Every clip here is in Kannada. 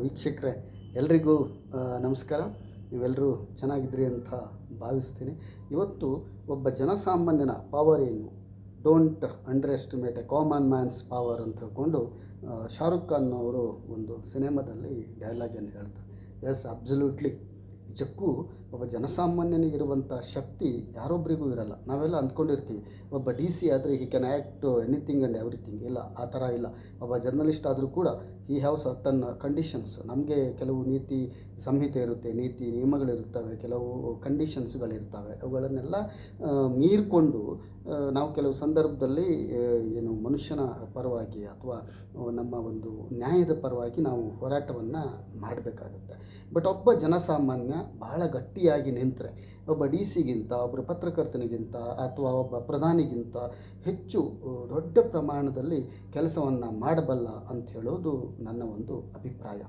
ವೀಕ್ಷಕರೇ, ಎಲ್ರಿಗೂ ನಮಸ್ಕಾರ. ನೀವೆಲ್ಲರೂ ಚೆನ್ನಾಗಿದ್ರಿ ಅಂತ ಭಾವಿಸ್ತೀನಿ. ಇವತ್ತು ಒಬ್ಬ ಜನಸಾಮಾನ್ಯನ ಪವರ್ ಏನು? Don't underestimate a common man's power ಅಂತ ಹೇಳ್ಕೊಂಡು ಶಾರುಖ್ ಖಾನ್ ಅವರು ಒಂದು ಸಿನಿಮಾದಲ್ಲಿ ಡೈಲಾಗನ್ನು ಹೇಳ್ತಾರೆ. ಎಸ್ ಅಬ್ಸಲ್ಯೂಟ್ಲಿ ನಿಜಕ್ಕೂ ಒಬ್ಬ ಜನಸಾಮಾನ್ಯನಿಗಿರುವಂಥ ಶಕ್ತಿ ಯಾರೊಬ್ಬರಿಗೂ ಇರಲ್ಲ. ನಾವೆಲ್ಲ ಅಂದ್ಕೊಂಡಿರ್ತೀವಿ, ಒಬ್ಬ ಡಿ ಸಿ ಆದರೆ he can act anything and everything ಇಲ್ಲ, ಆ ಥರ ಇಲ್ಲ. ಒಬ್ಬ ಜರ್ನಲಿಸ್ಟ್ ಆದರೂ ಕೂಡ ಈ ಹ್ಯಾವ್ ಸರ್ಟನ್ ಕಂಡೀಷನ್ಸ್ ನಮಗೆ ಕೆಲವು ನೀತಿ ಸಂಹಿತೆ ಇರುತ್ತೆ, ನೀತಿ ನಿಯಮಗಳಿರ್ತವೆ ಕೆಲವು ಕಂಡೀಷನ್ಸ್ಗಳಿರ್ತವೆ ಅವುಗಳನ್ನೆಲ್ಲ ಮೀರಿಕೊಂಡು ನಾವು ಕೆಲವು ಸಂದರ್ಭದಲ್ಲಿ ಏನು ಮನುಷ್ಯನ ಪರವಾಗಿ ಅಥವಾ ನಮ್ಮ ಒಂದು ನ್ಯಾಯದ ಪರವಾಗಿ ನಾವು ಹೋರಾಟವನ್ನು ಮಾಡಬೇಕಾಗುತ್ತೆ. ಬಟ್ ಒಬ್ಬ ಜನಸಾಮಾನ್ಯ ಬಹಳ ಗಟ್ಟಿಯಾಗಿ ನಿಂತರೆ. ಒಬ್ಬ ಡಿ ಸಿಗಿಂತ ಒಬ್ಬರು ಪತ್ರಕರ್ತನಿಗಿಂತ ಅಥವಾ ಒಬ್ಬ ಪ್ರಧಾನಿಗಿಂತ ಹೆಚ್ಚು ದೊಡ್ಡ ಪ್ರಮಾಣದಲ್ಲಿ ಕೆಲಸವನ್ನು ಮಾಡಬಲ್ಲ ಅಂತ ಹೇಳೋದು ನನ್ನ ಒಂದು ಅಭಿಪ್ರಾಯ.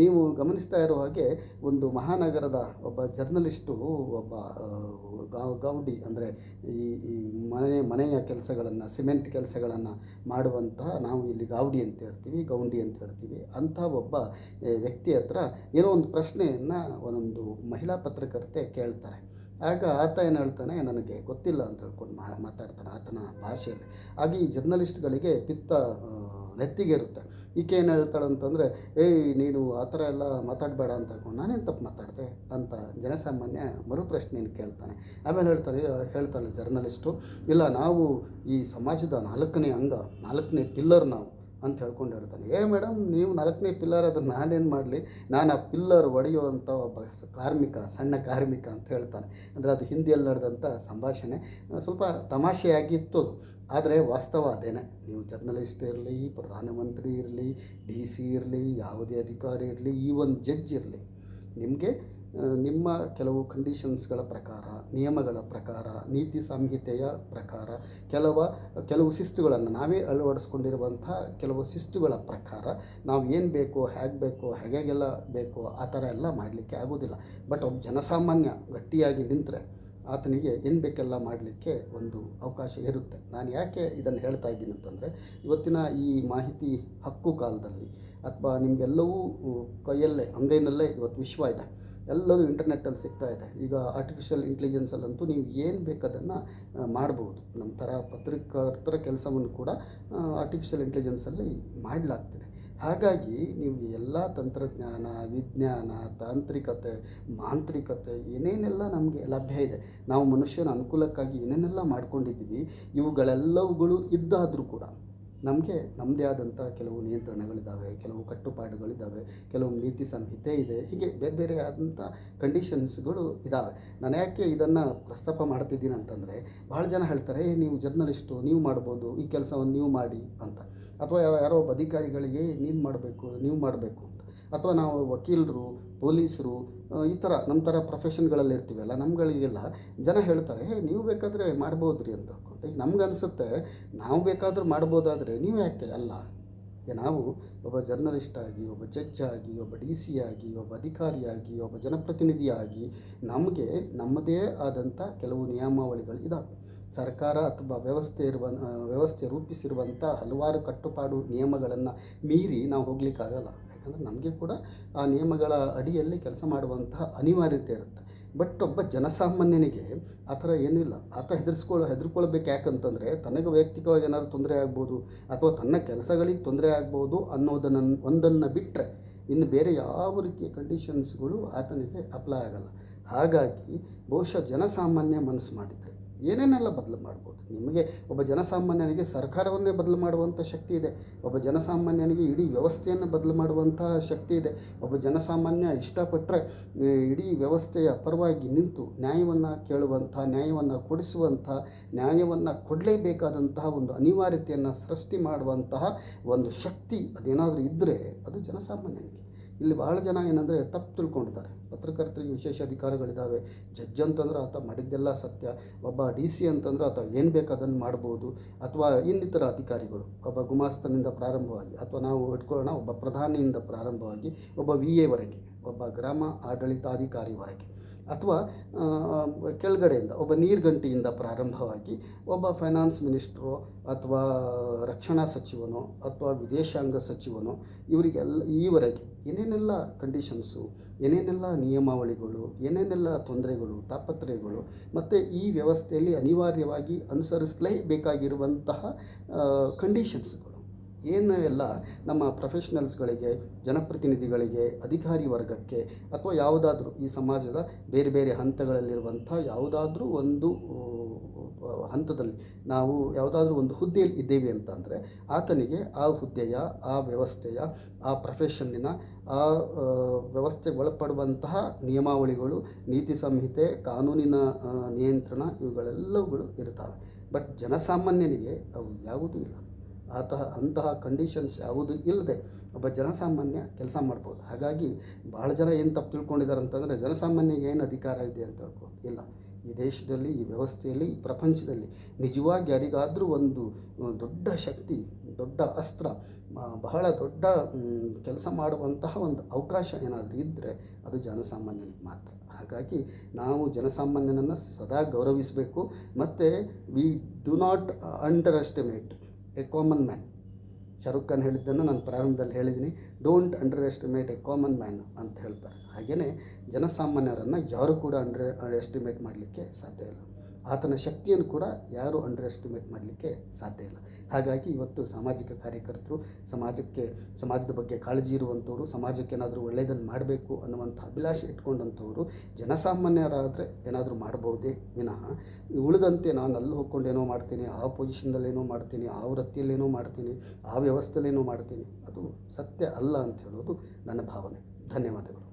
ನೀವು ಗಮನಿಸ್ತಾ ಇರೋ ಹಾಗೆ ಒಂದು ಮಹಾನಗರದ ಒಬ್ಬ ಜರ್ನಲಿಸ್ಟು, ಒಬ್ಬ ಗೌಡಿ ಅಂದರೆ ಈ ಈ ಮನೆ, ಮನೆಯ ಕೆಲಸಗಳನ್ನು, ಸಿಮೆಂಟ್ ಕೆಲಸಗಳನ್ನು ಮಾಡುವಂತಹ ನಾವು ಇಲ್ಲಿ ಗೌಡಿ ಅಂತ ಹೇಳ್ತೀವಿ, ಗೌಂಡಿ ಅಂತ ಹೇಳ್ತೀವಿ. ಅಂಥ ಒಬ್ಬ ವ್ಯಕ್ತಿ ಹತ್ರ ಏನೋ ಒಂದು ಪ್ರಶ್ನೆಯನ್ನು ಒಂದೊಂದು ಮಹಿಳಾ ಪತ್ರಕರ್ತೆ ಕೇಳ್ತಾರೆ. ಆಗ ಆತ ಏನು ಹೇಳ್ತಾನೆ, ನನಗೆ ಗೊತ್ತಿಲ್ಲ ಅಂತ ಹೇಳ್ಕೊಂಡು ಮಾ ಮಾತಾಡ್ತಾನೆ ಆತನ ಭಾಷೆಯಲ್ಲಿ. ಹಾಗೆ ಈ ಜರ್ನಲಿಸ್ಟ್ಗಳಿಗೆ ಪಿತ್ತ ನೆತ್ತಿಗೆ ಇರುತ್ತೆ ಈಕೆ ಏನು ಹೇಳ್ತಾಳೆ ಅಂತಂದರೆ, ಏಯ್, ನೀನು ಆ ಥರ ಎಲ್ಲ ಮಾತಾಡಬೇಡ ಅಂತ ಹೇಳ್ಕೊಂಡು ನಾನೇನು ತಪ್ಪು ಮಾತಾಡಿದೆ? ಅಂತ ಜನಸಾಮಾನ್ಯ ಮರುಪ್ರಶ್ನೆಯನ್ನು ಕೇಳ್ತಾನೆ. ಆಮೇಲೆ ಹೇಳ್ತಾನೆ ಹೇಳ್ತಾನೆ ಜರ್ನಲಿಸ್ಟು, ಇಲ್ಲ, ನಾವು ಈ ಸಮಾಜದ ನಾಲ್ಕನೇ ಅಂಗ, ನಾಲ್ಕನೇ ಪಿಲ್ಲರ್ ನಾವು. ಅಂತ ಹೇಳ್ಕೊಂಡು ಹೇಳ್ತಾನೆ ಏ ಮೇಡಮ್, ನೀವು ನಾಲ್ಕನೇ ಪಿಲ್ಲರ್ ಅದನ್ನು ನಾನೇನು ಮಾಡಲಿ? ನಾನು ಆ ಪಿಲ್ಲರ್ ಒಡೆಯುವಂಥ ಒಬ್ಬ ಕಾರ್ಮಿಕ, ಸಣ್ಣ ಕಾರ್ಮಿಕ ಅಂತ ಹೇಳ್ತಾನೆ. ಅಂದರೆ ಅದು ಹಿಂದಿಯಲ್ಲಿ ನಡೆದಂಥ ಸಂಭಾಷಣೆ. ಸ್ವಲ್ಪ ತಮಾಷೆಯಾಗಿತ್ತು ಆದರೆ ವಾಸ್ತವ ಅದೇನೆ. ನೀವು ಜರ್ನಲಿಸ್ಟ್ ಇರಲಿ, ಪ್ರಧಾನಮಂತ್ರಿ ಇರಲಿ, ಡಿ ಸಿ ಇರಲಿ, ಯಾವುದೇ ಅಧಿಕಾರಿ ಇರಲಿ ಈ ಒಂದು ಜಡ್ಜ್ ಇರಲಿ. ನಿಮಗೆ ನಿಮ್ಮ ಕೆಲವು ಕಂಡೀಷನ್ಸ್ಗಳ ಪ್ರಕಾರ, ನಿಯಮಗಳ ಪ್ರಕಾರ, ನೀತಿ ಸಂಹಿತೆಯ ಪ್ರಕಾರ, ಕೆಲವ, ಕೆಲವು ಶಿಸ್ತುಗಳನ್ನು ನಾವೇ ಅಳವಡಿಸ್ಕೊಂಡಿರುವಂಥ ಕೆಲವು ಶಿಸ್ತುಗಳ ಪ್ರಕಾರ ನಾವು ಏನು ಬೇಕೋ, ಹೇಗೆ ಬೇಕೋ, ಹೇಗೆಲ್ಲ ಬೇಕೋ ಆ ಥರ ಎಲ್ಲ ಮಾಡಲಿಕ್ಕೆ ಆಗೋದಿಲ್ಲ. ಬಟ್ ಒಬ್ಬ ಜನಸಾಮಾನ್ಯ ಗಟ್ಟಿಯಾಗಿ ನಿಂತರೆ ಆತನಿಗೆ ಏನು ಬೇಕೆಲ್ಲ ಮಾಡಲಿಕ್ಕೆ ಒಂದು ಅವಕಾಶ ಇರುತ್ತೆ. ನಾನು ಯಾಕೆ ಇದನ್ನು ಹೇಳ್ತಾ ಇದ್ದೀನಿ ಅಂತಂದರೆ, ಇವತ್ತಿನ ಈ ಮಾಹಿತಿ ಹಕ್ಕು ಕಾಲದಲ್ಲಿ ಅಥವಾ ನಿಮಗೆಲ್ಲವೂ ಕೈಯಲ್ಲೇ, ಅಂಗೈನಲ್ಲೇ ಇವತ್ತು ವಿಶ್ವ ಇದೆ. ಎಲ್ಲವೂ ಇಂಟರ್ನೆಟ್ಟಲ್ಲಿ ಸಿಗ್ತಾ ಇದೆ. ಈಗ ಆರ್ಟಿಫಿಷಿಯಲ್ ಇಂಟೆಲಿಜೆನ್ಸಲ್ಲಂತೂ ನೀವು ಏನು ಬೇಕದನ್ನು ಮಾಡ್ಬೋದು. ನಮ್ಮ ಥರ ಪತ್ರಕರ್ತರ ಕೆಲಸವನ್ನು ಕೂಡ ಆರ್ಟಿಫಿಷಿಯಲ್ ಇಂಟೆಲಿಜೆನ್ಸಲ್ಲಿ ಮಾಡಲಾಗ್ತಿದೆ. ಹಾಗಾಗಿ ನೀವು ಎಲ್ಲ ತಂತ್ರಜ್ಞಾನ, ವಿಜ್ಞಾನ, ತಾಂತ್ರಿಕತೆ, ಮಾಂತ್ರಿಕತೆ ಏನೇನೆಲ್ಲ ನಮಗೆ ಲಭ್ಯ ಇದೆ. ನಾವು ಮನುಷ್ಯನ ಅನುಕೂಲಕ್ಕಾಗಿ ಏನೇನೆಲ್ಲ ಮಾಡ್ಕೊಂಡಿದ್ದೀವಿ, ಇವುಗಳೆಲ್ಲವುಗಳು ಇದ್ದಾದರೂ ಕೂಡ ನಮಗೆ ನಮ್ಮದೇ ಆದಂಥ ಕೆಲವು ನಿಯಂತ್ರಣಗಳಿದ್ದಾವೆ ಕೆಲವು ಕಟ್ಟುಪಾಡುಗಳಿದ್ದಾವೆ ಕೆಲವು ನೀತಿ ಸಂಹಿತೆ ಇದೆ ಹೀಗೆ ಬೇರೆ ಬೇರೆ ಆದಂಥ ಕಂಡೀಷನ್ಸ್ಗಳು ಇದ್ದಾವೆ ನಾನು ಯಾಕೆ ಇದನ್ನು ಪ್ರಸ್ತಾಪ ಮಾಡ್ತಿದ್ದೀನಿ ಅಂತಂದರೆ ಭಾಳ ಜನ ಹೇಳ್ತಾರೆ "ಏ, ನೀವು ಜರ್ನಲಿಸ್ಟು ನೀವು ಮಾಡ್ಬೋದು ಈ ಕೆಲಸವನ್ನು ನೀವು ಮಾಡಿ ಅಂತ. ಅಥವಾ ಯಾರೋ ಅಧಿಕಾರಿಗಳಿಗೆ ನೀನು ಮಾಡಬೇಕು ನೀವು ಮಾಡಬೇಕು ಅಂತ. ಅಥವಾ ನಾವು ವಕೀಲರು ಪೊಲೀಸರು ಈ ಥರ ನಮ್ಮ ಥರ ಪ್ರೊಫೆಷನ್ಗಳಲ್ಲಿ ಇರ್ತೀವಲ್ಲ ನಮ್ಗಳಿಗೆಲ್ಲ ಜನ ಹೇಳ್ತಾರೆ, ಹೇ, ನೀವು ಬೇಕಾದರೆ ಮಾಡ್ಬೋದು ರೀ ಅಂತ ಈಗ ನಮ್ಗೆ ಅನಿಸುತ್ತೆ, ನಾವು ಬೇಕಾದರೂ ಮಾಡ್ಬೋದಾದರೆ ನೀವು ಯಾಕೆ ಅಲ್ಲ? ನಾವು ಒಬ್ಬ ಜರ್ನಲಿಸ್ಟ್ ಆಗಿ, ಒಬ್ಬ ಜಡ್ಜ್ ಆಗಿ, ಒಬ್ಬ ಡಿ ಸಿ ಆಗಿ, ಒಬ್ಬ ಅಧಿಕಾರಿಯಾಗಿ ಒಬ್ಬ ಜನಪ್ರತಿನಿಧಿಯಾಗಿ ನಮಗೆ ನಮ್ಮದೇ ಆದಂಥ ಕೆಲವು ನಿಯಮಾವಳಿಗಳು ಇದಾವೆ. ಸರ್ಕಾರ ಅಥವಾ ವ್ಯವಸ್ಥೆ ಇರುವ ವ್ಯವಸ್ಥೆ ರೂಪಿಸಿರುವಂಥ ಹಲವಾರು ಕಟ್ಟುಪಾಡು ನಿಯಮಗಳನ್ನು ಮೀರಿ ನಾವು ಹೋಗ್ಲಿಕ್ಕಾಗಲ್ಲ. ಯಾಕಂದರೆ ನಮಗೆ ಕೂಡ ಆ ನಿಯಮಗಳ ಅಡಿಯಲ್ಲಿ ಕೆಲಸ ಮಾಡುವಂತಹ ಅನಿವಾರ್ಯತೆ ಇರುತ್ತೆ. ಬಟ್ ಒಬ್ಬ ಜನಸಾಮಾನ್ಯನಿಗೆ ಆ ಥರ ಏನಿಲ್ಲ. ಆತ ಹೆದರ್ಸ್ಕೊಳ್ಳೋ ಹೆದರ್ಕೊಳ್ಬೇಕು ಯಾಕಂತಂದರೆ ತನಗೆ ವೈಯಕ್ತಿಕವಾಗಿ ಏನಾದ್ರು ತೊಂದರೆ ಆಗ್ಬೋದು ಅಥವಾ ತನ್ನ ಕೆಲಸಗಳಿಗೆ ತೊಂದರೆ ಆಗ್ಬೋದು ಅನ್ನೋದನ್ನು ಒಂದನ್ನು ಬಿಟ್ಟರೆ ಇನ್ನು ಬೇರೆ ಯಾವ ರೀತಿಯ ಕಂಡೀಷನ್ಸ್ಗಳು ಆತನಿಗೆ ಅಪ್ಲೈ ಆಗಲ್ಲ. ಹಾಗಾಗಿ ಬಹುಶಃ ಜನಸಾಮಾನ್ಯ ಮನಸ್ಸು ಮಾಡಿದರೆ ಏನೇನೆಲ್ಲ ಬದಲು ಮಾಡ್ಬೋದು? ನಿಮಗೆ ಒಬ್ಬ ಜನಸಾಮಾನ್ಯನಿಗೆ ಸರ್ಕಾರವನ್ನೇ ಬದಲು ಮಾಡುವಂಥ ಶಕ್ತಿ ಇದೆ. ಒಬ್ಬ ಜನಸಾಮಾನ್ಯನಿಗೆ ಇಡೀ ವ್ಯವಸ್ಥೆಯನ್ನು ಬದಲು ಮಾಡುವಂಥ ಶಕ್ತಿ ಇದೆ. ಒಬ್ಬ ಜನಸಾಮಾನ್ಯ ಇಷ್ಟಪಟ್ಟರೆ ಇಡೀ ವ್ಯವಸ್ಥೆಯ ಪರವಾಗಿ ನಿಂತು ನ್ಯಾಯವನ್ನು ಕೇಳುವಂಥ, ನ್ಯಾಯವನ್ನು ಕೊಡಿಸುವಂಥ, ನ್ಯಾಯವನ್ನು ಕೊಡಲೇಬೇಕಾದಂತಹ ಒಂದು ಅನಿವಾರ್ಯತೆಯನ್ನು ಸೃಷ್ಟಿ ಮಾಡುವಂತಹ ಒಂದು ಶಕ್ತಿ ಅದೇನಾದರೂ ಇದ್ದರೆ ಅದು ಜನಸಾಮಾನ್ಯನಿಗೆ. ಇಲ್ಲಿ ಭಾಳ ಜನ ಏನಂದರೆ ತಪ್ಪು ತಿಳ್ಕೊಂಡಿದ್ದಾರೆ. ಪತ್ರಕರ್ತರಿಗೆ ವಿಶೇಷ ಅಧಿಕಾರಗಳಿದ್ದಾವೆ ಜಡ್ಜ್ ಅಂತಂದ್ರೆ ಆತ ಮಾಡಿದ್ದೆಲ್ಲ ಸತ್ಯ. ಒಬ್ಬ ಡಿ ಸಿ ಅಂತಂದ್ರೆ ಆತ ಏನು ಬೇಕು ಅದನ್ನು ಮಾಡ್ಬೋದು. ಅಥವಾ ಇನ್ನಿತರ ಅಧಿಕಾರಿಗಳು. ಒಬ್ಬ ಗುಮಾಸ್ತನಿಂದ ಪ್ರಾರಂಭವಾಗಿ ಅಥವಾ ನಾವು ಇಟ್ಕೊಳ್ಳೋಣ ಒಬ್ಬ ಪ್ರಧಾನಿಯಿಂದ ಪ್ರಾರಂಭವಾಗಿ ಒಬ್ಬ ವಿ ಎವರೆಗೆ ಒಬ್ಬ ಗ್ರಾಮ ಆಡಳಿತಾಧಿಕಾರಿವರೆಗೆ ಅಥವಾ ಕೆಳಗಡೆಯಿಂದ, ಒಬ್ಬ ನೀರ್ಗಂಟಿಯಿಂದ ಪ್ರಾರಂಭವಾಗಿ ಒಬ್ಬ ಫೈನಾನ್ಸ್ ಮಿನಿಸ್ಟ್ರು ಅಥವಾ ರಕ್ಷಣಾ ಸಚಿವನೋ ಅಥವಾ ವಿದೇಶಾಂಗ ಸಚಿವನೋ ಇವರಿಗೆಲ್ಲ, ಈವರೆಗೆ ಏನೇನೆಲ್ಲ ಕಂಡೀಷನ್ಸು ಏನೇನೆಲ್ಲ ನಿಯಮಾವಳಿಗಳು, ಏನೇನೆಲ್ಲ ತೊಂದರೆಗಳು, ತಾಪತ್ರಯಗಳು, ಮತ್ತು ಈ ವ್ಯವಸ್ಥೆಯಲ್ಲಿ ಅನಿವಾರ್ಯವಾಗಿ ಅನುಸರಿಸಲೇಬೇಕಾಗಿರುವಂತಹ ಕಂಡೀಷನ್ಸ್ಗಳು ಏನು ಎಲ್ಲ ನಮ್ಮ ಪ್ರೊಫೆಷ್ನಲ್ಸ್ಗಳಿಗೆ ಜನಪ್ರತಿನಿಧಿಗಳಿಗೆ ಅಧಿಕಾರಿ ವರ್ಗಕ್ಕೆ ಅಥವಾ ಯಾವುದಾದ್ರೂ ಈ ಸಮಾಜದ ಬೇರೆ ಬೇರೆ ಹಂತಗಳಲ್ಲಿರುವಂಥ ಯಾವುದಾದ್ರೂ ಒಂದು ಹಂತದಲ್ಲಿ ನಾವು ಯಾವುದಾದ್ರೂ ಒಂದು ಹುದ್ದೆಯಲ್ಲಿ ಇದ್ದೇವೆ ಅಂತ ಅಂದರೆ ಆತನಿಗೆ ಆ ಹುದ್ದೆಯ ಆ ವ್ಯವಸ್ಥೆಯ ಆ ಪ್ರೊಫೆಷನ್ನಿನ ಆ ಆ, ವ್ಯವಸ್ಥೆಗೆ ಒಳಪಡುವಂತಹ ನಿಯಮಾವಳಿಗಳು ನೀತಿ ಸಂಹಿತೆ ಕಾನೂನಿನ ನಿಯಂತ್ರಣ ಇವುಗಳೆಲ್ಲವುಗಳು ಇರ್ತವೆ ಬಟ್ ಜನಸಾಮಾನ್ಯನಿಗೆ ಅವು ಯಾವುದೂ ಇಲ್ಲ. ಆತಹ ಅಂತಹ ಕಂಡೀಷನ್ಸ್ ಯಾವುದು ಇಲ್ಲದೆ ಒಬ್ಬ ಜನಸಾಮಾನ್ಯ ಕೆಲಸ ಮಾಡ್ಬೋದು. ಹಾಗಾಗಿ ಭಾಳ ಜನ ಏನು ತಪ್ಪು ತಿಳ್ಕೊಂಡಿದ್ದಾರೆ ಅಂತಂದರೆ ಜನಸಾಮಾನ್ಯಗೆ ಏನು ಅಧಿಕಾರ ಇದೆ ಅಂತ ಹೇಳ್ಕೊಂಡು ಇಲ್ಲ. ಈ ದೇಶದಲ್ಲಿ, ಈ ವ್ಯವಸ್ಥೆಯಲ್ಲಿ, ಈ ಪ್ರಪಂಚದಲ್ಲಿ ನಿಜವಾಗಿ ಯಾರಿಗಾದರೂ ಒಂದು ದೊಡ್ಡ ಶಕ್ತಿ, ದೊಡ್ಡ ಅಸ್ತ್ರ ಬಹಳ ದೊಡ್ಡ ಕೆಲಸ ಮಾಡುವಂತಹ ಒಂದು ಅವಕಾಶ ಏನಾದರೂ ಇದ್ದರೆ ಅದು ಜನಸಾಮಾನ್ಯನಿಗೆ ಮಾತ್ರ. ಹಾಗಾಗಿ ನಾವು ಜನಸಾಮಾನ್ಯನನ್ನು ಸದಾ ಗೌರವಿಸಬೇಕು. ಮತ್ತು we do not underestimate a common man Shahrukh Khan ಹೇಳಿದ್ದನ್ನು ನಾನು ಪ್ರಾರಂಭದಲ್ಲಿ ಹೇಳಿದ್ದೀನಿ. Don't underestimate a common man ಅಂತ ಹೇಳ್ತಾರೆ. ಹಾಗೆಯೇ ಜನಸಾಮಾನ್ಯರನ್ನು ಯಾರು ಕೂಡ ಅಂಡರ್ ಎಸ್ಟಿಮೇಟ್ ಮಾಡಲಿಕ್ಕೆ ಸಾಧ್ಯ ಇಲ್ಲ. ಆತನ ಶಕ್ತಿಯನ್ನು ಕೂಡ ಯಾರು ಅಂಡರ್ ಎಸ್ಟಿಮೇಟ್ ಮಾಡಲಿಕ್ಕೆ ಸಾಧ್ಯ ಇಲ್ಲ. ಹಾಗಾಗಿ ಇವತ್ತು ಸಾಮಾಜಿಕ ಕಾರ್ಯಕರ್ತರು, ಸಮಾಜಕ್ಕೆ, ಸಮಾಜದ ಬಗ್ಗೆ ಕಾಳಜಿ ಇರುವಂಥವ್ರು, ಸಮಾಜಕ್ಕೆ ಏನಾದರೂ ಒಳ್ಳೆಯದನ್ನು ಮಾಡಬೇಕು ಅನ್ನುವಂಥ ಅಭಿಲಾಷೆ ಇಟ್ಕೊಂಡಂಥವ್ರು ಜನಸಾಮಾನ್ಯರಾದರೆ ಏನಾದರೂ ಮಾಡ್ಬೋದೇ ವಿನಃ. ಉಳಿದಂತೆ ನಾನು ಅಲ್ಲಿ ಹೋಗ್ಕೊಂಡು ಏನೋ ಮಾಡ್ತೀನಿ, ಆ ಪೊಸಿಷನ್ದಲ್ಲೇನೋ ಮಾಡ್ತೀನಿ, ಆ ವೃತ್ತಿಯಲ್ಲೇನೋ ಮಾಡ್ತೀನಿ, ಆ ವ್ಯವಸ್ಥೆಯಲ್ಲೇನೋ ಮಾಡ್ತೀನಿ, ಅದು ಸತ್ಯ ಅಲ್ಲ ಅಂತ ಹೇಳೋದು ನನ್ನ ಭಾವನೆ. ಧನ್ಯವಾದಗಳು.